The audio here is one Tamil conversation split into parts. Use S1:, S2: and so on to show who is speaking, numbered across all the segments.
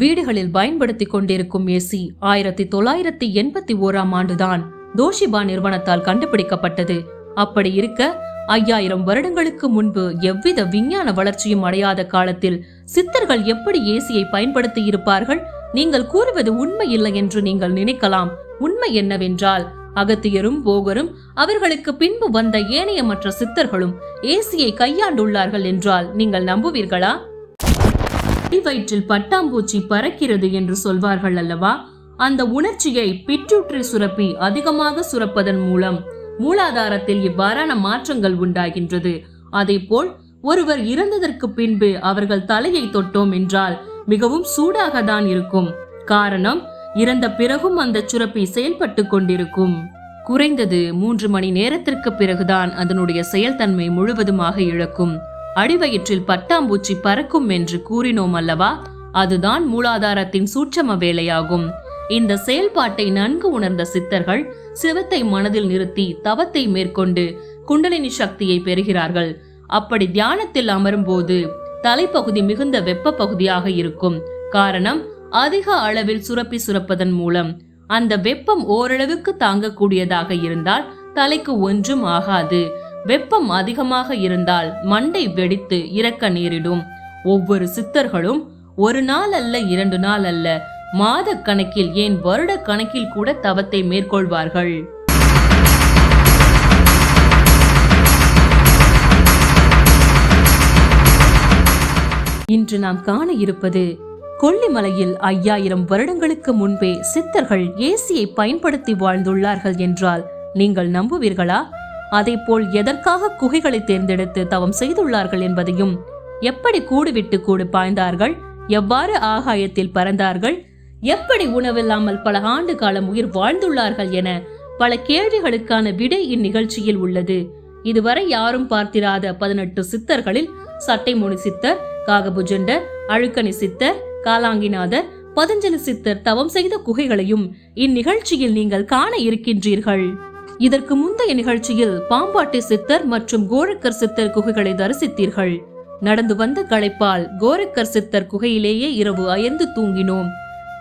S1: வீடுகளில் பயன்படுத்திக் கொண்டிருக்கும் ஏசி ஆயிரத்தி தொள்ளாயிரத்தி எண்பத்தி ஓராம் ஆண்டுதான் தோஷிபா நிறுவனத்தால் கண்டுபிடிக்கப்பட்டது. அப்படி இருக்க ஐயாயிரம் வருடங்களுக்கு முன்பு எவ்வித விஞ்ஞான வளர்ச்சியும் அடையாத காலத்தில் சித்தர்கள் எப்படி ஏசியை பயன்படுத்தி இருப்பார்கள் நீங்கள் கூறுவது உண்மை இல்லை என்று நீங்கள் நினைக்கலாம். உண்மை என்னவென்றால் அகத்தியரும் போகரும் அவர்களுக்கு பின்பு வந்த ஏனைய மற்ற சித்தர்களும் ஏசியை கையாண்டுள்ளார்கள் என்றால் நீங்கள் நம்புவீர்களா? வயிற்றில் பட்டாம்பூச்சி பறக்கிறது என்று சொல்வார்கள் அல்லவா? அந்த உணர்ச்சியை பிட்யூட்ரி சுரப்பி அதிகமாக சுரப்பதன் மூலம் மூலாதாரத்தில் இவ்வாறான மாற்றங்கள் உண்டாகின்றது. அதேபோல் ஒருவர் இறந்ததற்கு பின்பு அவர்கள் தலையை தொட்டோம் என்றால் மிகவும் சூடாக தான் இருக்கும். காரணம் இறந்த பிறகும் அந்த சுரப்பி செயல்பட்டு கொண்டிருக்கும். குறைந்தது மூன்று மணி நேரத்திற்கு பிறகுதான் அதனுடைய செயல்தன்மை முழுவதுமாக இழக்கும். அடிவயிற்றில் பட்டாம்பூச்சி பறக்கும் என்று கூறினோம் அல்லவா? அதுதான் மூலாதாரத்தின் சூட்சம வேலையாகும். இந்த செயல்பாட்டை நன்கு உணர்ந்த சித்தர்கள் சிவத்தை மனதில் நிறுத்தி தவத்தை மேற்கொண்டு குண்டலினி சக்தியை பெறுகிறார்கள். அப்படி தியானத்தில் அமரும்போது தலைப்பகுதி மிகுந்த வெப்ப பகுதியாக இருக்கும். காரணம் அதிக அளவில் சுரப்பி சுரப்பதன் மூலம். அந்த வெப்பம் ஓரளவுக்கு தாங்கக்கூடியதாக இருந்தால் தலைக்கு ஒன்றும் ஆகாது. வெப்பம் அதிகமாக இருந்தால் மண்டை வெடித்து இறக்க நேரிடும். ஒவ்வொரு சித்தர்களும் ஒரு நாள் அல்ல இரண்டு நாள் அல்ல மாத கணக்கில் ஏன் வருட கணக்கில் கூட தவத்தை மேற்கொள்வார்கள். இன்று நாம் காண இருப்பது கொல்லிமலையில் ஐயாயிரம் வருடங்களுக்கு முன்பே சித்தர்கள் ஏசியை பயன்படுத்தி வாழ்ந்துள்ளார்கள் என்றால் நீங்கள் நம்புவீர்களா? அதேபோல் எதற்காக குகைகளை தேர்ந்தெடுத்து தவம் செய்துள்ளார்கள் என்பதையும் எப்படி கூடுவிட்டு கூடு பாய்ந்தார்கள் எவ்வாறு ஆகாயத்தில் பறந்தார்கள் எப்படி உணவில்லாமல் பல ஆண்டு காலம் உயிர் வாழ்ந்துள்ளார்கள் என பல கேள்விகளுக்கான விடை இந்நிகழ்ச்சியில் உள்ளது. இதுவரை யாரும் பார்த்திராத பதினெட்டு சித்தர்களில் சட்டைமுனி சித்தர் காகபுஜண்டர் அழுக்கணி சித்தர் காலாங்கிநாதர் பதஞ்சலி சித்தர் தவம் செய்த குகைகளையும் இந்நிகழ்ச்சியில் நீங்கள் காண இருக்கின்றீர்கள். இதற்கு முந்தைய நிகழ்ச்சியில் பாம்பாட்டி சித்தர் மற்றும் கோரக்கர் சித்தர் குகைகளை தரிசித்தீர்கள். நடந்து வந்த களைப்பால் கோரக்கர் சித்தர் குகையிலேயே இரவு அயர்ந்து தூங்கினோம்.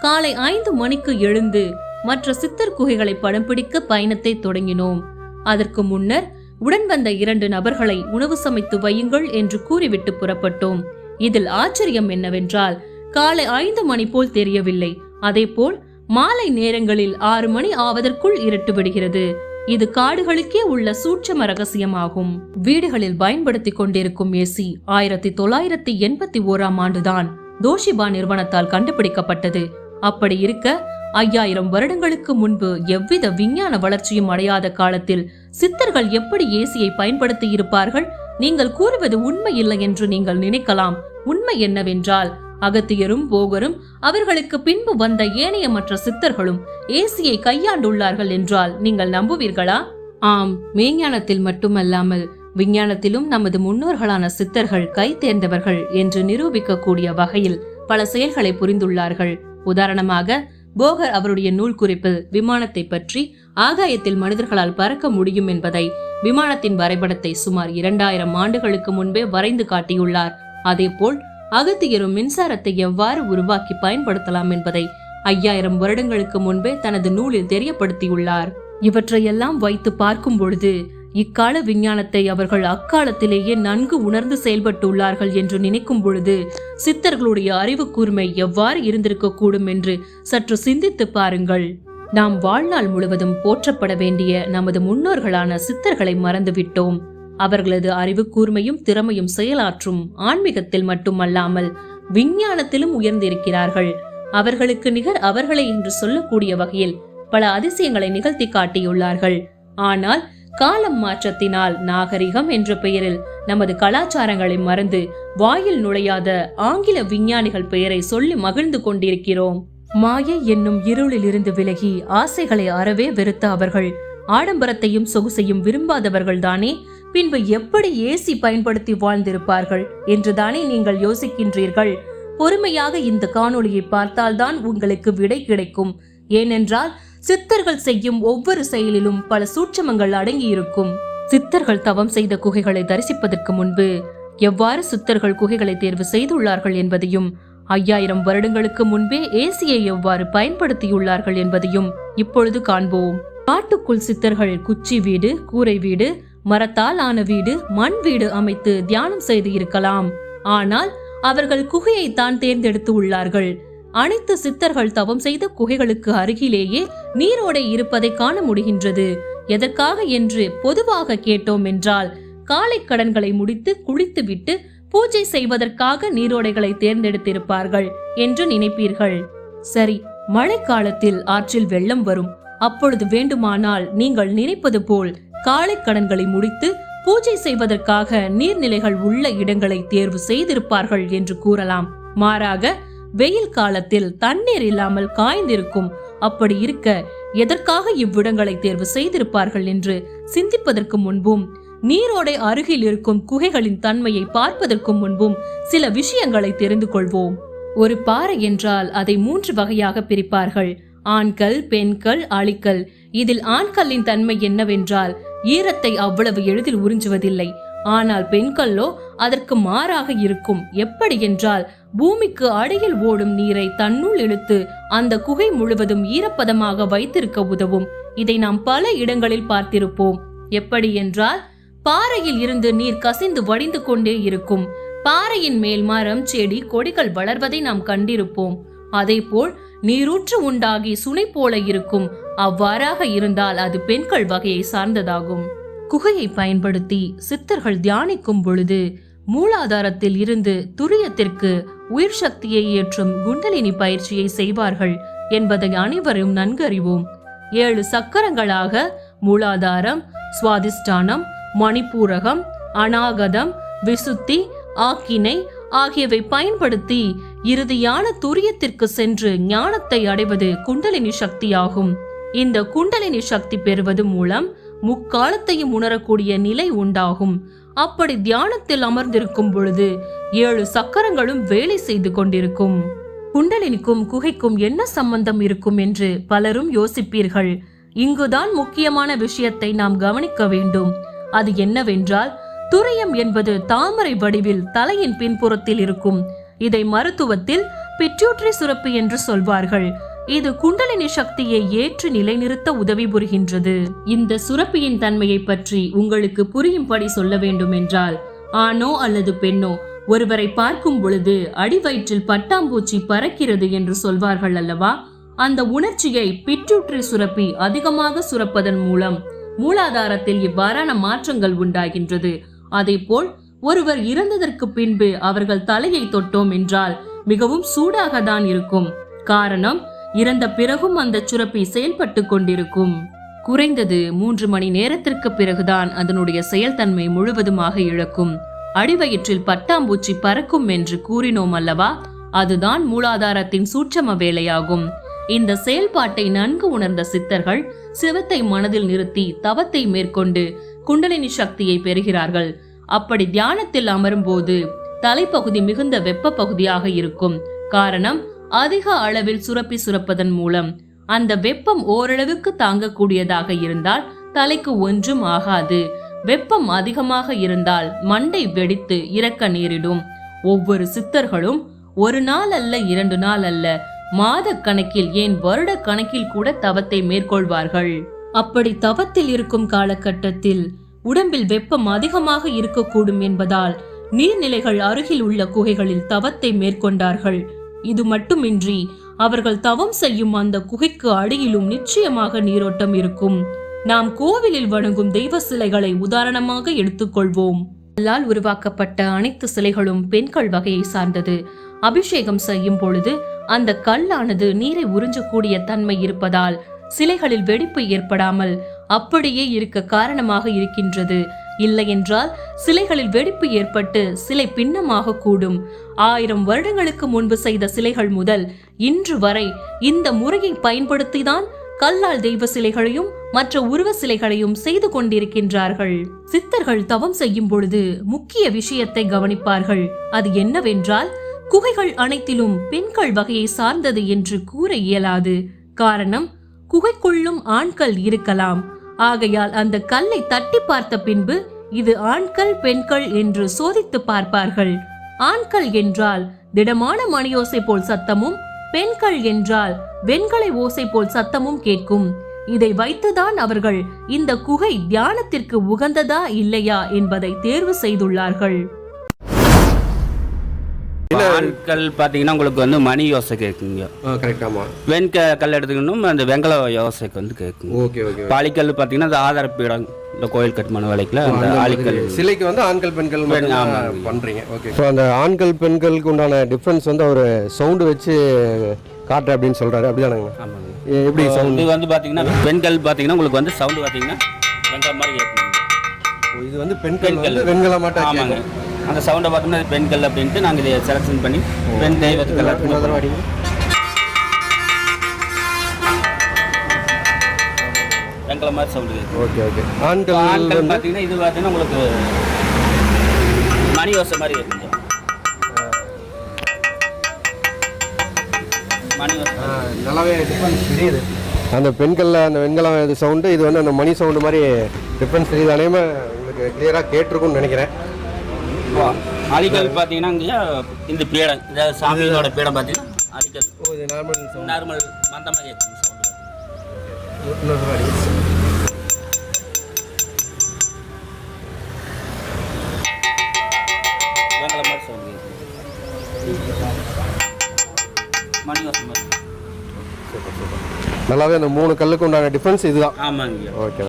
S1: காலை ஐந்து மணிக்கு எழுந்து மற்ற சித்தர் குகைகளை படம் பிடிக்க பயணத்தை தொடங்கினோம். அதற்கு முன்னர் உடன் வந்த இரண்டு நபர்களை உணவு சமைத்து வையுங்கள் என்று கூறிவிட்டு புறப்பட்டோம். இதில் ஆச்சரியம் என்னவென்றால் காலை ஐந்து மணி போல் தெரியவில்லை. அதேபோல் மாலை நேரங்களில் ஆறு மணி ஆவதற்குள் இருட்டு விடுகிறது. இது காடுகளுக்கே உள்ள சூட்சம ரகசியமாகும். வீடுகளில் பயன்படுத்திக் கொண்டிருக்கும் ஏசி ஆயிரத்தி தொள்ளாயிரத்தி எண்பத்தி ஓராம் ஆண்டுதான் தோஷிபா நிறுவனத்தால் கண்டுபிடிக்கப்பட்டது. அப்படி இருக்க ஐயாயிரம் வருடங்களுக்கு முன்பு எவ்வித விஞ்ஞான வளர்ச்சியும் அடையாத காலத்தில் சித்தர்கள் எப்படி ஏசியை பயன்படுத்தி இருப்பார்கள்? நீங்கள் கூறுவது உண்மை இல்லை என்று நீங்கள் நினைக்கலாம். உண்மை என்னவென்றால் அகத்தியரும் போகரும் அவர்களுக்கு பின்பு வந்த ஏனைய மற்ற சித்தர்களும் ஏசியை கையாண்டுள்ளார்கள் என்றால் நீங்கள் நம்புவீர்களா? ஆம் மெய்ஞானத்தில் மட்டுமல்லாமல் விஞ்ஞானத்திலும் நமது முன்னோர்களான சித்தர்கள் கை தேர்ந்தவர்கள் என்று நிரூபிக்கக்கூடிய வகையில் பல செயல்களை புரிந்துள்ளார்கள். உதாரணமாக போகர் அவருடைய நூல் குறிப்பில் விமானத்தை பற்றி ஆகாயத்தில் மனிதர்களால் பறக்க முடியும் என்பதை விமானத்தின் வரைபடத்தை சுமார் இரண்டாயிரம் ஆண்டுகளுக்கு முன்பே வரைந்து காட்டியுள்ளார். அதேபோல் அகத்தியரும் மின்சாரத்தை எவ்வாறு உருவாக்கி பயன்படுத்தலாம் என்பதை ஐயாயிரம் வருடங்களுக்கு முன்பே தனது நூலில் தெரியப்படுத்தியுள்ளார். இவற்றையெல்லாம் வைத்து பார்க்கும் பொழுது இக்கால விஞ்ஞானத்தை அவர்கள் அக்காலத்திலேயே நன்கு உணர்ந்து செயல்பட்டுள்ளார்கள் என்று நினைக்கும் பொழுது சித்தர்களுடைய அறிவு கூர்மை எவ்வாறு இருந்திருக்க கூடும் என்று சற்று சிந்தித்து பாருங்கள். நாம் வாழ்நாள் முழுவதும் போற்றப்பட வேண்டிய நமது முன்னோர்களான சித்தர்களை மறந்துவிட்டோம். அவர்களது அறிவு கூர்மையும் திறமையும் செயலாற்றும் ஆன்மீகத்தில் மட்டுமல்லாமல் விஞ்ஞானத்திலும் உயர்ந்திருக்கிறார்கள். அவர்களுக்கு நிகர் அவர்களை என்று சொல்லக்கூடிய வகையில் பல அதிசயங்களை நிகழ்த்தி காட்டியுள்ளார்கள். ஆனால் காலம் மாற்றத்தினால் நாகரிகம் என்ற பெயரில் நமது கலாச்சாரங்களை மறந்து வாயில் நுழையாத ஆங்கில விஞ்ஞானிகள் பெயரை சொல்லி மகிழ்ந்து கொண்டிருக்கிறோம். மாயை என்னும் இருளில் இருந்து விலகி ஆசைகளை அறவே வெறுத்த அவர்கள் ஆடம்பரத்தையும் சொகுசையும் விரும்பாதவர்கள் தானே பின்பு எப்படி ஏசி பயன்படுத்தி வாழ்ந்திருப்பார்கள் என்றுதானே நீங்கள் யோசிக்கின்றீர்கள். பொறுமையாக இந்த காணொளியை பார்த்தால்தான் உங்களுக்கு விடை கிடைக்கும். ஏனென்றால் சித்தர்கள் செய்யும் ஒவ்வொரு செயலிலும் பல சூட்சமங்கள் அடங்கியிருக்கும். சித்தர்கள் தவம் செய்த குகைகளை தரிசிப்பதற்கு முன்பு எவ்வாறு சித்தர்கள் குகைகளை தேர்வு செய்துள்ளார்கள் என்பதையும் ஐயாயிரம் வருடங்களுக்கு முன்பே ஏசியை எவ்வாறு பயன்படுத்தியுள்ளார்கள் என்பதையும் இப்பொழுது காண்போம். காட்டுக்குள் சித்தர்கள் குச்சி வீடு கூரை வீடு மரத்தால் ஆன வீடு மண் வீடு அமைத்து தியானம் செய்து இருக்கலாம். ஆனால் அவர்கள் குகையை தான் தேர்ந்தெடுத்து உள்ளார்கள். அனைத்து சித்தர்கள் தவம் செய்த குகைகளுக்கு அருகிலேயே நீரோடை இருப்பதை காண முடிகின்றது. எதற்காக என்று பொதுவாக கேட்டோம் என்றால் காலை கடன்களை முடித்து குளித்துவிட்டு பூஜை செய்வதற்காக நீரோடைகளை தேர்ந்தெடுத்திருப்பார்கள் என்று நினைப்பீர்கள். சரி மழைக்காலத்தில் ஆற்றில் வெள்ளம் வரும். அப்பொழுது வேண்டுமானால் நீங்கள் நினைப்பது போல் காலை கடன்களை முடித்து பூஜை செய்வதற்காக நீர்நிலைகள் உள்ள இடங்களை தேர்வு செய்திருப்பார்கள் என்று கூறலாம். மாறாக வெயில் காலத்தில் தண்ணீர் இல்லாமல் காய்ந்திருக்கும் அப்படி இருக்க எதற்காக இவ்விடங்களை தேர்வு செய்திருப்பார்கள் என்று சிந்திப்பதற்கு முன்பும் நீரோடை அருகில் இருக்கும் குகைகளின் தன்மையை பார்ப்பதற்கும் முன்பும் சில விஷயங்களை தெரிந்து கொள்வோம். ஒரு பாறை என்றால் அதை மூன்று வகையாக பிரிப்பார்கள். ஆண்கள் பெண்கள் அழிக்கல் இதில் ஆண்களின் தன்மை என்னவென்றால் ஈரத்தை அவ்வளவு எளிதில் உறிஞ்சுவதில்லை. ஆனால் பெண்களோ அதற்கு மாறாக இருக்கும். எப்படி என்றால் பூமிக்கு அடியில் ஓடும் நீரை தன்னுள் இழுத்து அந்த குகை முழுவதும் ஈரப்பதமாக வைத்திருக்க உதவும். இதை நாம் பல இடங்களில் பார்த்திருப்போம். எப்படி என்றால் பாறையில் இருந்து நீர் கசிந்து வடிந்து கொண்டே இருக்கும். பாறையின் மேல் மரம் செடி கொடிகள் வளர்வதை நாம் கண்டிருப்போம். அதேபோல் நீரூற்று உண்டாகி சுனை போல இருக்கும். அவ்வாறாக இருந்தால் அது பெண்கள் வகையை சார்ந்ததாகும். குகையை பயன்படுத்தி சித்தர்கள் தியானிக்கும் பொழுது மூலாதாரத்தில் இருந்து துரியத்திற்கு உயிர் சக்தியை ஏற்றும் குண்டலினி பயிற்சியை செய்வார்கள் என்பதை அனைவரும் நன்கறிவோம். ஏழு சக்கரங்களாக மூலாதாரம் சுவாதிஷ்டானம் மணிப்பூரகம் அநாகதம் விசுத்தி ஆக்கினை ஆகியவை பயன்படுத்தி இறுதியான துரியத்திற்கு சென்று ஞானத்தை அடைவது குண்டலினி சக்தியாகும். இந்த குண்டலினி சக்தி பெறுவது மூலம் முக்காலத்தையும் உணரக்கூடிய நிலை உண்டாகும். அப்படி தியானத்தில் அமர்ந்திருக்கும் பொழுது ஏழு சக்கரங்களும் வேலை செய்து கொண்டிருக்கும். குண்டலினிக்கும் குகைக்கும் என்ன சம்பந்தம் இருக்கும் என்று பலரும் யோசிப்பீர்கள். இங்குதான் முக்கியமான விஷயத்தை நாம் கவனிக்க வேண்டும். அது என்னவென்றால் துரியம் என்பது தாமரை வடிவில் தலையின் பின்புறத்தில் இருக்கும். இதை மருத்துவத்தில் பிட்யூட்ரி சுரப்பு என்று சொல்வார்கள். இது குண்டலினி சக்தியை ஏற்று நிலைநிறுத்த உதவி புரிகின்றது. இந்த சுரப்பியின் தன்மையை பற்றி உங்களுக்கு புரியும்படி சொல்ல வேண்டும் என்றால் ஆணோ அல்லது பெண்ணோ ஒருவரை பார்க்கும் பொழுது அடிவயிற்றில் பட்டாம்பூச்சி பறக்கிறது என்று சொல்வார்கள் அல்லவா? அந்த உணர்ச்சியை பிற்றுற்று சுரப்பி அதிகமாக சுரப்பதன் மூலம் மூலாதாரத்தில் இவ்வாறான மாற்றங்கள் உண்டாகின்றது. அதேபோல் ஒருவர் இறந்ததற்கு பின்பு அவர்கள் தலையை தொட்டோம் என்றால் மிகவும் சூடாக தான் இருக்கும். காரணம் இறந்த பிறகும் அந்த சுரப்பி செயல்பட்டு கொண்டிருக்கும். குறைந்தது மூன்று மணி நேரத்திற்கு பிறகுதான் அதனுடைய செயல்தன்மை முழுவதுமாக இழக்கும். அடிவயிற்றில் பட்டாம்பூச்சி பறக்கும் என்று கூறினோம் அல்லவா? அதுதான் மூலாதாரத்தின் சூட்சம வேலையாகும். இந்த செயல்பாட்டை நன்கு உணர்ந்த சித்தர்கள் சிவத்தை மனதில் நிறுத்தி தவத்தை மேற்கொண்டு குண்டலினி சக்தியை பெறுகிறார்கள். அப்படி தியானத்தில் அமரும்போது தலைப்பகுதி மிகுந்த வெப்ப பகுதியாக இருக்கும். காரணம் அதிக அளவில் சுரப்பி சுரப்பதன் மூலம் அந்த வெப்பம் ஓரளவுக்கு தாங்கக்கூடியதாக இருந்தால் தலைக்கு ஒன்றும் ஆகாது. வெப்பம் அதிகமாக இருந்தால் மண்டை வெடித்து இறக்க நேரிடும். ஒவ்வொரு சித்தர்களும் ஒரு நாள் அல்ல இரண்டு நாள் அல்ல மாத கணக்கில் ஏன் வருட கணக்கில் கூட தவத்தை மேற்கொள்வார்கள். அப்படி தவத்தில் இருக்கும் காலகட்டத்தில் உடம்பில் வெப்பம் அதிகமாக இருக்கக்கூடும் என்பதால் நீர்நிலைகள் அருகில் உள்ள குகைகளில் தவத்தை மேற்கொண்டார்கள். இது மட்டுமின்றி அவர்கள் தவம் செய்யும் அந்த குகைக்கு அடியிலும் நிச்சயமாக நீரோட்டம் இருக்கும். நாம் கோவிலில் வணங்கும் தெய்வ சிலைகளை உதாரணமாக எடுத்துக்கொள்வோம். கல்லால் உருவாக்கப்பட்ட அனைத்து சிலைகளும் பெண்கள் வகையை சார்ந்தது. அபிஷேகம் செய்யும் பொழுது அந்த கல்லானது நீரை உறிஞ்சக்கூடிய தன்மை இருப்பதால் சிலைகளில் வெடிப்பு ஏற்படாமல் அப்படியே இருக்க காரணமாக இருக்கின்றது. இல்லையென்றால் சிலைகளில் வெடிப்பு ஏற்பட்டு சிலை பின்னமாக கூடும். ஆயிரம் வருடங்களுக்கு முன்பு செய்த சிலைகள் முதல் இன்று வரை இந்த முறையை பயன்படுத்திதான் கல்லால் தெய்வ சிலைகளையும் மற்ற உருவ சிலைகளையும் செய்து கொண்டிருக்கின்றார்கள். சித்தர்கள் தவம் செய்யும் பொழுது முக்கிய விஷயத்தை கவனிப்பார்கள். அது என்னவென்றால் குகைகள் அனைத்திலும் பெண்கள் வகையை சார்ந்தது என்று கூற இயலாது. காரணம் குகைக்குள்ளும் ஆண்கள் இருக்கலாம். ஆகையால் அந்த கல்லை தட்டி பார்த்த பின்பு இது ஆண்கள் பெண்கள் என்று சோதித்து பார்ப்பார்கள். ஆண்கள் என்றால் திடமான மணியோசை போல் சத்தமும் பெண்கள் என்றால் வெண்கலை ஓசை போல் சத்தமும் கேட்கும். இதை வைத்துதான் அவர்கள் இந்த குகை தியானத்திற்கு உகந்ததா இல்லையா என்பதை தேர்வு செய்துள்ளார்கள்.
S2: ஆண்கள் பார்த்தீங்கன்னா உங்களுக்கு வந்து மணி யோசை கேட்குங்க.
S3: கரெக்ட் ஆமாம்
S2: வெண்க கல் எடுத்துக்கணும் அந்த வெங்கல யோசைக்கு வந்து கேட்குங்க.
S3: ஓகே ஓகே
S2: பாலிக்கல் பார்த்தீங்கன்னா அந்த ஆதார பீடம் இந்த கோயில் கட்டுமான வேலைக்குல அந்த ஆலிக்கல்.
S3: சிலைக்கு வந்து ஆண்கள் பெண்கள். பண்றீங்க. ஓகே. ஸோ அந்த ஆண்கள் பெண்களுக்கு உண்டான டிஃப்ரென்ஸ் வந்து அவர் சவுண்டு வச்சு காட்டுறேன் அப்படின்னு சொல்றாரு. அப்படிதானங்க? எப்படி சவுண்ட்
S2: இது வந்து பார்த்தீங்கன்னா பெண்கள் பார்த்தீங்கன்னா உங்களுக்கு வந்து சவுண்டு பார்த்தீங்கன்னா வெங்கல மாதிரி கேட்குங்க.
S3: இது வந்து பெண்கள் வெண்கல மாட்டா
S2: ஆமாங்க. அந்த சவுண்டை பார்த்தோம்னா பெண்கள் அப்படின்ட்டு நாங்கள் இதை செலக்ஷன் பண்ணி பெண் தெய்வத்துக்கு எல்லாத்துக்கும் வெங்கல மாதிரி சவுண்டு
S3: ஓகே ஓகே. ஆண்கள்
S2: ஆண்கள் பார்த்தீங்கன்னா இது பார்த்தீங்கன்னா உங்களுக்கு மணி யோசை மாதிரி இருக்குங்க மணி
S3: ஆ, நல்லாவே டிஃப்ரென்ஸ் தெரியுது. அந்த பெண்களில் அந்த வெண்கலம் இது சவுண்டு இது வந்து அந்த மணி சவுண்டு மாதிரி டிஃப்ரென்ஸ் தெரியுது. அனைமே உங்களுக்கு கிளியராக கேட்டிருக்கும்னு நினைக்கிறேன்.
S2: அலிக்கல் பார்த்தீங்கன்னா இங்கே இந்த பீடம் இதாவது சாமியோட பீடம் பார்த்தீங்கன்னா அலிக்கல்
S3: ஓ இது நார்மல்
S2: நார்மல் மந்தமாக சவுண்டு மாதிரி
S3: நல்லாவே அந்த மூணு கல்லுக்கு உண்டான டிஃப்ரென்ஸ் இதுதான்.
S2: ஆமாங்க.
S3: ஓகே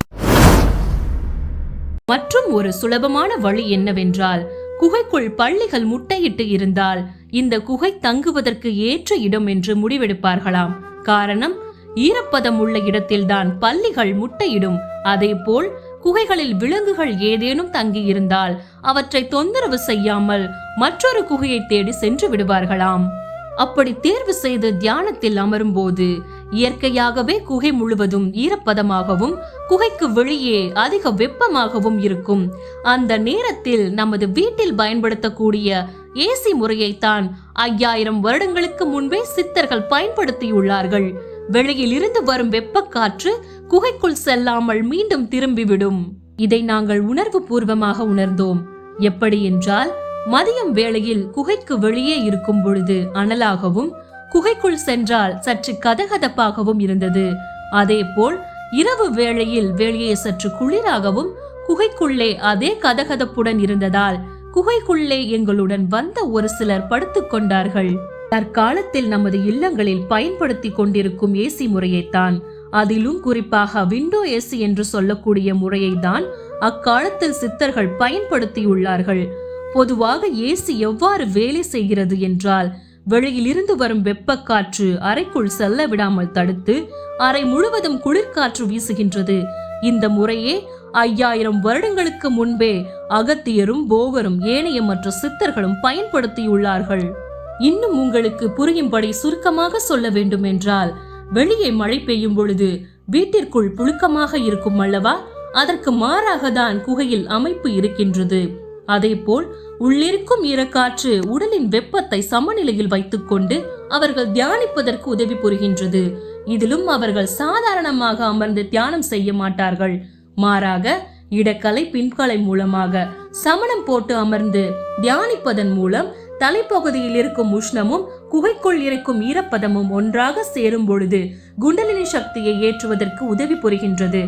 S1: மற்றும் ஒரு சுலபமான வழி என்னவென்றால் குகைக்குள் பள்ளிகள் முட்டையிட்டு இருந்தால் இந்த குகை தங்குவதற்கு ஏற்ற இடம் என்று முடிவெடுப்பார்களாம். காரணம் ஈரப்பதம் உள்ள இடத்தில்தான் பள்ளிகள் முட்டையிடும். அதேபோல் குகைகளில் விலங்குகள் ஏதேனும் தங்கியிருந்தால் அவற்றை தொந்தரவு செய்யாமல் மற்றொரு குகையை தேடி சென்று விடுவார்களாம். அப்படி தேர்வு செய்து தியானத்தில் அமரும்போது இயற்கையாகவே குகை முழுவதும் ஈரப்பதமாகவும் குகைக்கு வெளியே அதிக வெப்பமாகவும் இருக்கும். அந்த நேரத்தில் நமது வீட்டில் பயன்படுத்தக்கூடிய ஏசி முறையைத்தான் ஐயாயிரம் வருடங்களுக்கு முன்பே சித்தர்கள் பயன்படுத்தியுள்ளார்கள். வெளியில் இருந்து வரும் வெப்பக்காற்று குகைக்குள் செல்லாமல் மீண்டும் திரும்பிவிடும். இதை நாங்கள் உணர்வு பூர்வமாக உணர்ந்தோம். எப்படி என்றால் மதியம் வேளையில் குகைக்கு வெளியே இருக்கும் பொழுது அனலாகவும் குகைக்குள் சென்றால் சற்று கதகதப்பாகவும் இருந்தது. அதேபோல் இரவு வேளையில் வெளியே சற்று குளிராகவும் குகைக்குள்ளே அதே கதகதப்புடன் இருந்ததால் குகைக்குள்ளே எங்களுடன் வந்த ஒரு சிலர் படுத்துக் கொண்டார்கள். தற்காலத்தில் நமது இல்லங்களில் பயன்படுத்தி கொண்டிருக்கும் ஏசி முறையைத்தான். அதிலும் குறிப்பாக விண்டோ ஏசி என்று சொல்லக்கூடிய முறையைதான் அக்காலத்தில் சித்தர்கள் பயன்படுத்தியுள்ளார்கள். பொதுவாக ஏசி எவ்வாறு வேலை செய்கிறது என்றால் வெளியிலிருந்து வரும் வெப்பக்காற்று அறைக்குள் செல்ல விடாமல் தடுத்து அறை முழுவதும் குளிர்காற்று வீசுகின்றது. இந்த முறையே ஐயாயிரம் வருடங்களுக்கு முன்பே அகத்தியரும் போகரும் ஏனைய மற்ற சித்தர்களும் பயன்படுத்தியுள்ளார்கள். இன்னும் உங்களுக்கு புரியும்படி சுருக்கமாக சொல்ல வேண்டும் என்றால் வெளியே மழை பெய்யும் பொழுது வீட்டிற்குள் புழுக்கமாக இருக்கும் அல்லவா? அதற்கு மாறாக தான் குகையில் அமைப்பு இருக்கின்றது. அதேபோல் உள்ளிருக்கும் ஈரக்காற்று உடலின் வெப்பத்தை சமநிலையில் வைத்துக்கொண்டு அவர்கள் தியானிப்பதற்கு உதவி புரிகின்றது. இதிலும் அவர்கள் சாதாரணமாக அமர்ந்து தியானம் செய்ய மாட்டார்கள். மாறாக இடக்கலை பின்கலை மூலமாக சமணம் போட்டு அமர்ந்து தியானிப்பதன் மூலம் தலைப்பகுதியில் இருக்கும் உஷ்ணமும் குகைக்குள் இருக்கும் ஈரப்பதமும் ஒன்றாக சேரும் பொழுது குண்டலினி சக்தியை ஏற்றுவதற்கு உதவி புரிகின்றது.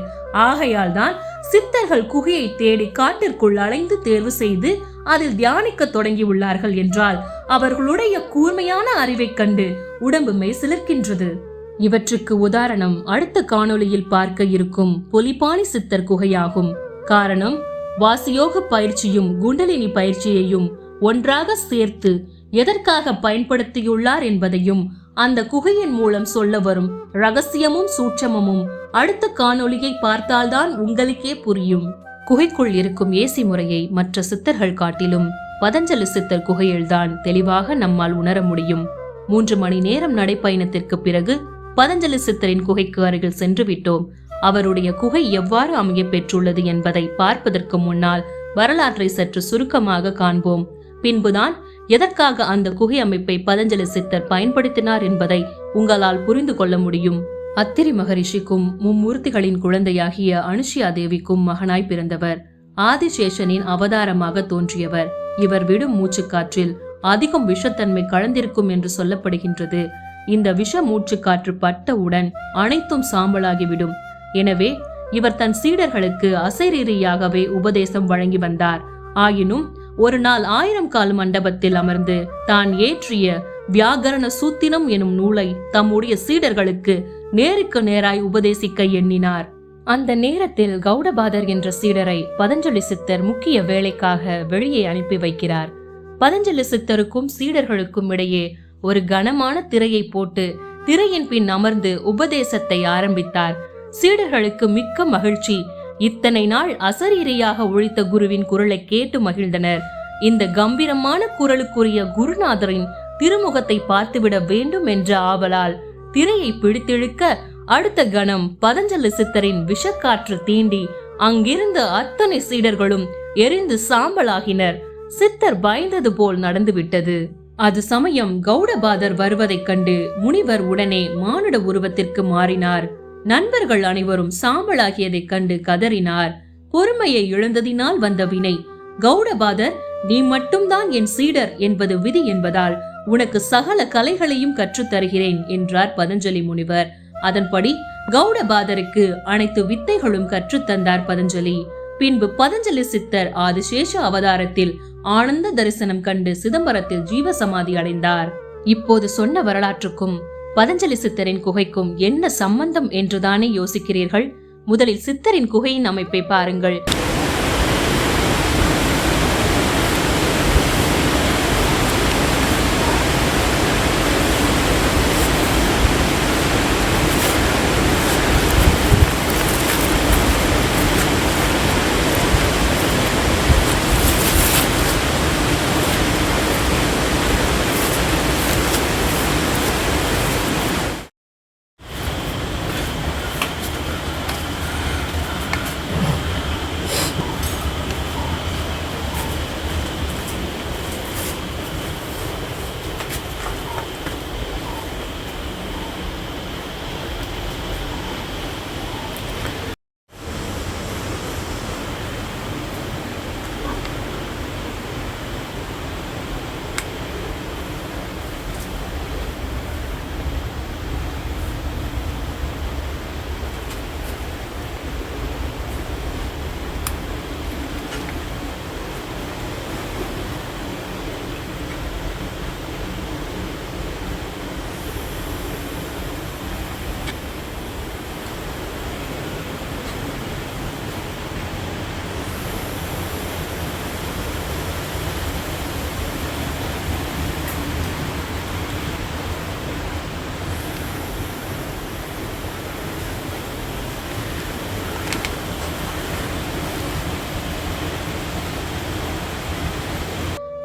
S1: ஆகையால் தான் சித்தர்கள் குகையை தேடி காட்டிற்குள் அலைந்து தேர்வு செய்து அதில் தியானிக்க தொடங்கியுள்ளார்கள் என்றால் அவர்களுடைய கூர்மையான அறிவைக் கண்டு உடம்பு சிலிர்க்கின்றது இவற்றுக்கு உதாரணம் அடுத்த காணொளியில் பார்க்க இருக்கும் பொலிபானி சித்தர் குகையாகும். காரணம் வாசியோக பயிற்சியும் குண்டலினி பயிற்சியையும் ஒன்றாக சேர்த்து எதற்காக பயன்படுத்தியுள்ளார் என்பதையும் அந்த குகையின் மூலம் சொல்ல வரும் ரகசியமும் சூட்சமமும். அடுத்த காணொளியை பார்த்தால்தான் உங்களுக்கே புரியும். குகைக்குள் இருக்கும் ஏசி முறையை மற்ற சித்தர்கள் காட்டிலும் பதஞ்சலி சித்தர் குகையில்தான் தெளிவாக நம்மால் உணர முடியும். மூன்று மணி நேரம் நடைப்பயணத்திற்கு பிறகு பதஞ்சலி சித்தரின் குகைக்கு அருகில் சென்று விட்டோம். அவருடைய குகை எவ்வாறு அமைய பெற்றுள்ளது என்பதை பார்ப்பதற்கு முன்னால் வரலாற்றை சற்று சுருக்கமாக காண்போம். பின்புதான் எதற்காக அந்த குகை அமைப்பை பதஞ்சலி சித்தர் பயன்படுத்தினார் என்பதை உங்களால் புரிந்து கொள்ள முடியும். அத்திரி மகரிஷிக்கும் மும்மூர்த்திகளின் குழந்தையாகிய அனுஷியா தேவிக்கும் மகனாய் பிறந்தவர். ஆதிசேஷனின் அவதாரமாக தோன்றியவர். இவர் விடும் மூச்சுக்காற்றில் அதிகம் விஷத்தன்மை கலந்திருக்கும் என்று சொல்லப்படுகின்றது. இந்த விஷ மூச்சு காற்று பட்டவுடன் அனைத்தும் சாம்பலாகிவிடும். எனவே இவர் தன் சீடர்களுக்கு அசைரீதியாகவே உபதேசம் வழங்கி வந்தார். ஆயினும் ஒரு நாள் ஆயிரம் கால் மண்டபத்தில் அமர்ந்து தான் ஏற்றிய வியாகரண சூத்திரம் எனும் நூலை தம்முடைய சீடர்களுக்கு நேருக்கு நேராய் உபதேசிக்க எண்ணினார். அந்த நேரத்தில் கௌடபாதர் என்ற சீடரை பதஞ்சலி சித்தர் முக்கிய வேலைக்காக வெளியே அனுப்பி வைக்கிறார். பதஞ்சலி சித்தருக்கும் சீடர்களுக்கும் இடையே ஒரு கனமான திரையை போட்டு திரையின் பின் அமர்ந்து உபதேசத்தை ஆரம்பித்தார். சீடர்களுக்கு மிக்க மகிழ்ச்சி இத்தனை நாள் அசரீரையாக ஒழித்த குருவின் குரலை கேட்டு மகிழ்ந்தனர். இந்த கம்பீரமான குரலுக்குரிய குருநாதரின் திருமுகத்தை பார்த்துவிட வேண்டும் என்ற ஆவலால் திரையை பிடித்திழுக்க அடுத்த கணம் பதஞ்சலி சித்தரின் விஷக்காற்று தீண்டி அங்கிருந்த அத்தனை சீடர்களும் எரிந்து சாம்பலாகினர். சித்தர் பயந்தது போல் நடந்துவிட்டது. அது சமயம் கௌடபாதர் வருவதைக் கண்டு முனிவர் உடனே மானுட உருவத்திற்கு மாறினார். நண்பர்கள் அனைவரும் சாம்பலாகியதைக் கண்டு கதறினார். பொறுமையை இழந்ததினால் வந்த வினை கௌடபாதர் நீ மட்டும்தான் என் சீடர் என்பது விதி என்பதால் உனக்கு சகல கலைகளையும் கற்றுத் தருகிறேன் என்றார் பதஞ்சலி முனிவர். அதன்படி கௌடபாதருக்கு அனைத்து வித்தைகளும் கற்றுத் தந்தார் பதஞ்சலி. பின்பு பதஞ்சலி சித்தர் ஆதிசேஷ அவதாரத்தில் ஆனந்த தரிசனம் கண்டு சிதம்பரத்தில் ஜீவசமாதி அடைந்தார். இப்போது சொன்ன வரலாற்றுக்கும் பதஞ்சலி சித்தரின் குகைக்கும் என்ன சம்பந்தம் என்றுதானே யோசிக்கிறீர்கள்? முதலில் சித்தரின் குகையின் அமைப்பை பாருங்கள்.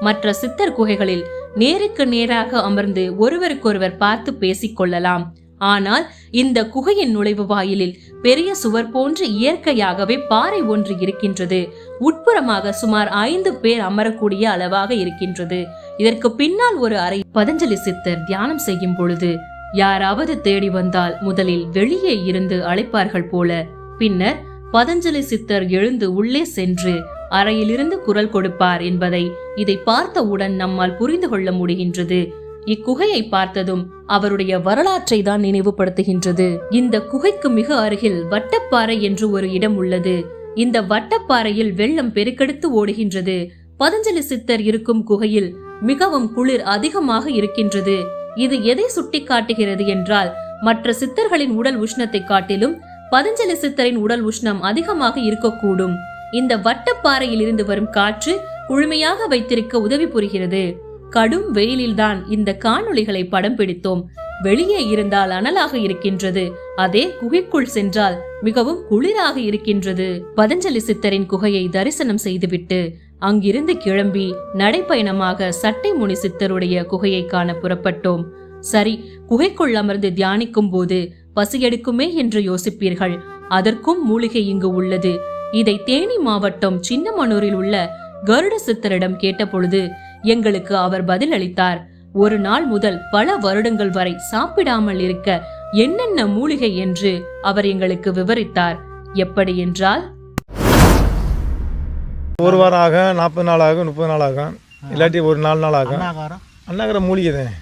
S1: மற்ற சித்தர் குகைகளில் நேருக்கு நேராக அமர்ந்து ஒருவருக்கொருவர் பார்த்து பேசிக்கொள்ளலாம். ஆனால் இந்த குகையின் நுழைவு வாயிலில் பெரிய சுவர் போன்று இயற்கையாகவே பாறை ஒன்று இருக்கின்றது. உட்புறமாக சுமார் ஐந்து பேர் அமரக்கூடிய அளவாக இருக்கின்றது. இதற்கு பின்னால் ஒரு அறை. பதஞ்சலி சித்தர் தியானம் செய்யும் பொழுது யாராவது தேடி வந்தால் முதலில் வெளியே இருந்து அழைப்பார்கள் போல. பின்னர் பதஞ்சலி சித்தர் எழுந்து உள்ளே சென்று அறையிலிருந்து குரல் கொடுப்பார் என்பதை இதை பார்த்தவுடன் நம்மால் புரிந்து கொள்ள முடிகின்றது. இக்குகையை பார்த்ததும் அவருடைய வரலாற்றை தான் நினைவுபடுத்துகின்றது. இந்த குகைக்கு மிக அருகில் வட்டப்பாறை என்று ஒரு இடம் உள்ளது. இந்த வட்டப்பாறையில் வெள்ளம் பெருக்கெடுத்து ஓடுகின்றது. பதஞ்சலி சித்தர் இருக்கும் குகையில் மிகவும் குளிர் அதிகமாக இருக்கின்றது. இது எதை சுட்டி காட்டுகிறது என்றால் மற்ற சித்தர்களின் உடல் உஷ்ணத்தை காட்டிலும் பதஞ்சலி சித்தரின் உடல் உஷ்ணம் அதிகமாக இருக்கக்கூடும். இந்த வட்டப்பாறையில் இருந்து வரும் காற்று குழுமையாக வைத்திருக்க உதவி புரிகிறது. கடும் வெயிலில்தான் இந்த காணொளிகளை படம் பிடித்தோம். வெளியே இருந்தால் அனலாக இருக்கின்றது. அதே குகைக்குள் சென்றால் மிகவும் குளிராக இருக்கின்றது. பதஞ்சலி சித்தரின் குகையை தரிசனம் செய்துவிட்டு அங்கிருந்து கிளம்பி நடைப்பயணமாக சட்டை முனி சித்தருடைய குகையை காண புறப்பட்டோம். சரி குகைக்குள் அமர்ந்து தியானிக்கும் போது பசியெடுக்குமே என்று யோசிப்பீர்கள். அதற்கும் மூலிகை இங்கு உள்ளது. இதை தேனி மாவட்டம் சின்னமனூரில் உள்ள கருட சித்தரிடம் கேட்டபொழுது எங்களுக்கு அவர் பதில் அளித்தார் ஒரு நாள் முதல் பல வருடங்கள் வரை சாப்பிடாமல் இருக்க என்னென்ன மூலிகை என்று அவர் எங்களுக்கு விவரித்தார். எப்படி என்றால்
S4: ஒரு வாரம் ஆகும் நாற்பது நாள் ஆகும் முப்பது நாள் ஆகும் இல்லாட்டி ஒரு நாலு நாள் ஆகும்
S5: அன்னாகாரம்
S4: அண்ணாக்கிற மூலிகை தான்?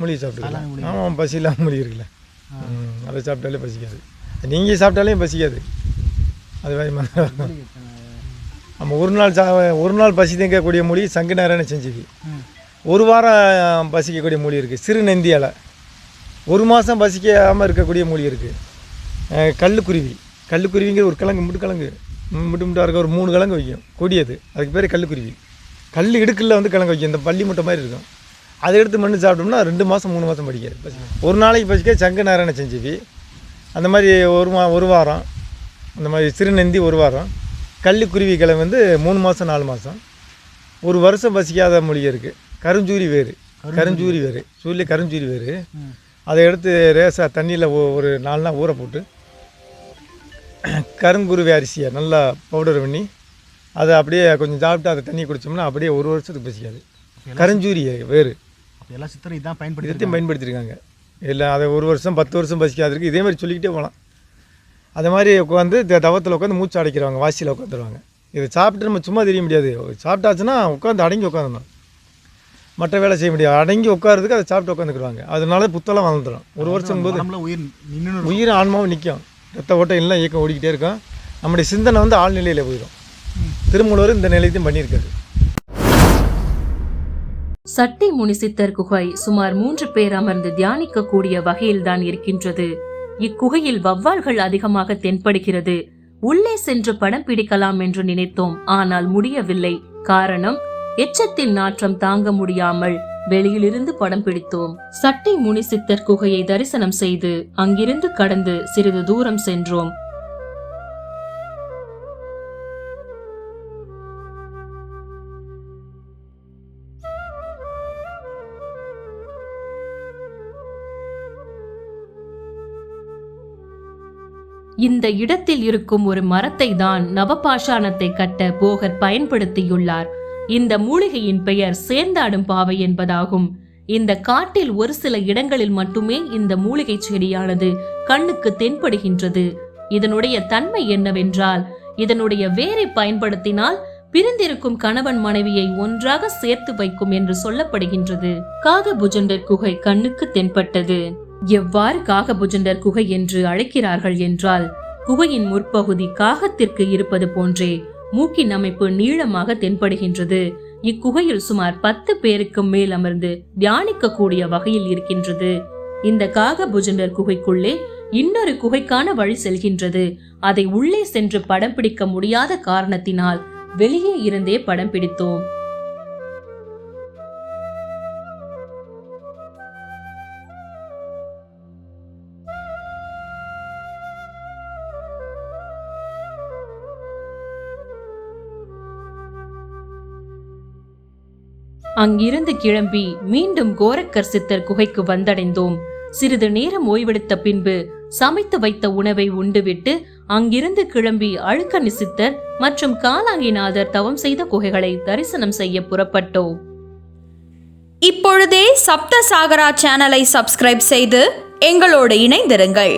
S4: மூலிகை சாப்பிட்டுக்கலாம். ஆமாம் பசி இல்லாமல் மூலிகை இருக்குல்ல. அதை சாப்பிட்டாலே பசிக்காது. நீங்கள் சாப்பிட்டாலே பசிக்காது. அது மாதிரி நம்ம ஒரு நாள் சா ஒரு நாள் பசி திங்கக்கூடிய மூலிகை சங்கு நாராயண செஞ்சுவி ஒரு வாரம் பசிக்கக்கூடிய மூலிகை இருக்குது சிறு நந்தி இலை ஒரு மாதம் பசிக்காமல் இருக்கக்கூடிய மூலிகை இருக்குது கல்லுக்குருவி. கல்லுக்குருவிங்கிற ஒரு கிழங்கு முட்டு கிழங்கு. முட்டு முட்டாக இருக்க ஒரு மூணு கிழங்கு வைக்கும். கொடியது அதுக்கு பேர் கல்லுக்குருவி. கல் இடுக்கில் வந்து கிழங்கு வைக்கும். இந்த பள்ளி முட்டை மாதிரி இருக்கும். அதை எடுத்து மண்ணு சாப்பிட்டோம்னா ரெண்டு மாதம் மூணு மாதம் படிக்காது ஒரு நாளைக்கு பசிக்க சங்கு நாராயண செஞ்சுவி அந்த மாதிரி ஒரு மா ஒரு வாரம் அந்த மாதிரி சிறுநந்தி ஒரு வாரம் கல்லுக்குருவி கிழங்கு வந்து மூணு மாதம் நாலு மாதம் ஒரு வருஷம் பசிக்காத மூலிகை இருக்குது கருஞ்சூரி வேறு. கருஞ்சூரி. வேறு. சூரிய கருஞ்சூரி வேறு. அதை எடுத்து ரேசாக தண்ணியில் ஒரு நாலு நாள் ஊற போட்டு கருங்குருவி அரிசியை நல்லா பவுடர் பண்ணி அதை அப்படியே கொஞ்சம் சாப்பிட்டு அதை தண்ணி குடிச்சோம்னா அப்படியே ஒரு வருஷத்துக்கு பசிக்காது. கருஞ்சூரி வேறு.
S5: எல்லா சித்தரும் இதான் பயன்படுத்தி
S4: பயன்படுத்தியிருக்காங்க இல்லை அதை ஒரு வருஷம் பத்து வருஷம் பசிக்காது இருக்குது இதே மாதிரி சொல்லிக்கிட்டே போகலாம். அது மாதிரி உட்காந்து தவத்தில் உட்காந்து மூச்சு அடைக்கிறவங்க வாசியில் உட்காந்துருவாங்க இதை சாப்பிட்டு நம்ம சும்மா தெரிய முடியாது. சாப்பிட்டாச்சுன்னா உட்காந்து அடங்கி உட்காந்துடணும் மற்ற வேலை செய்ய முடியாது. அடங்கி உட்காரதுக்கு அதை சாப்பிட்டு உட்காந்துக்கிடுவாங்க அதனால புத்தெல்லாம் வளர்ந்துடும் ஒரு வருஷம் போது
S5: உயிர் நின்று
S4: உயிர் ஆன்மாவும் நிற்கும் ரத்த ஓட்டம் எல்லாம் இயக்கம் ஓடிக்கிட்டே இருக்கும். நம்முடைய சிந்தனை வந்து ஆழ்நிலையில் போயிடும். திருமூலவர் இந்த நிலையத்தையும் பண்ணியிருக்காரு.
S1: சட்டி முனிசித்தர் குகை சுமார் மூன்று பேர் அமர்ந்து தியானிக்க கூடிய வகையில்தான் இருக்கின்றது. இக்குகையில் வவ்வால்கள் அதிகமாக தென்படுகிறது. உள்ளே சென்று படம் பிடிக்கலாம் என்று நினைத்தோம். ஆனால் முடியவில்லை. காரணம் எச்சத்தின் நாற்றம் தாங்க முடியாமல் வெளியிலிருந்து படம் பிடித்தோம். சட்டை முனிசித்தர் குகையை தரிசனம் செய்து அங்கிருந்து கடந்து சிறிது தூரம் சென்றோம். இந்த இடத்தில் இருக்கும் ஒரு மரத்தை தான் நவபாஷாணத்தை கட்ட போகர் பயன்படுத்தியுள்ளார். இந்த மூலிகையின் பெயர் சேர்ந்தாடும் பாவை என்பதாகும். இந்த காட்டில் ஒரு சில இடங்களில் மட்டுமே இந்த மூலிகை செடியானது கண்ணுக்கு தென்படுகின்றது. இதனுடைய தன்மை என்னவென்றால் இதனுடைய வேரை பயன்படுத்தினால் பிரிந்திருக்கும் கணவன் மனைவியை ஒன்றாக சேர்த்து வைக்கும் என்று சொல்லப்படுகின்றது. காகபுஜண்டர் குகை கண்ணுக்கு தென்பட்டது. எவ்வாறு காகபுஜண்டர் குகை என்று அழைக்கிறார்கள் என்றால் குகையின் முற்பகுதி காகத்திற்கு இருப்பது போன்றே மூக்கின் அமைப்பு நீளமாக தென்படுகின்றது. இக்குகையில் சுமார் பத்து பேருக்கு மேல் அமர்ந்து தியானிக்க கூடிய வகையில் இருக்கின்றது. இந்த காகபுஜண்டர் குகைக்குள்ளே இன்னொரு குகைக்கான வழி செல்கின்றது. அதை உள்ளே சென்று படம் பிடிக்க முடியாத காரணத்தினால் வெளியே இருந்தே படம் பிடித்தோம். அங்கிருந்து கிளம்பி மீண்டும் கோரக்கர் சித்தர் குகைக்கு வந்தடைந்தோம். சிறிது நேரம் ஓய்வெடுத்த பின்பு சமைத்து வைத்த உணவை உண்டுவிட்டு அங்கிருந்து கிளம்பி அழுக்கணி சித்தர் மற்றும் காலாங்கிநாதர் தவம் செய்த குகைகளை தரிசனம் செய்ய புறப்பட்டோம்.
S6: இப்பொழுதே சப்த சாகரா சேனலை சப்ஸ்கிரைப் செய்து எங்களோடு இணைந்திருங்கள்.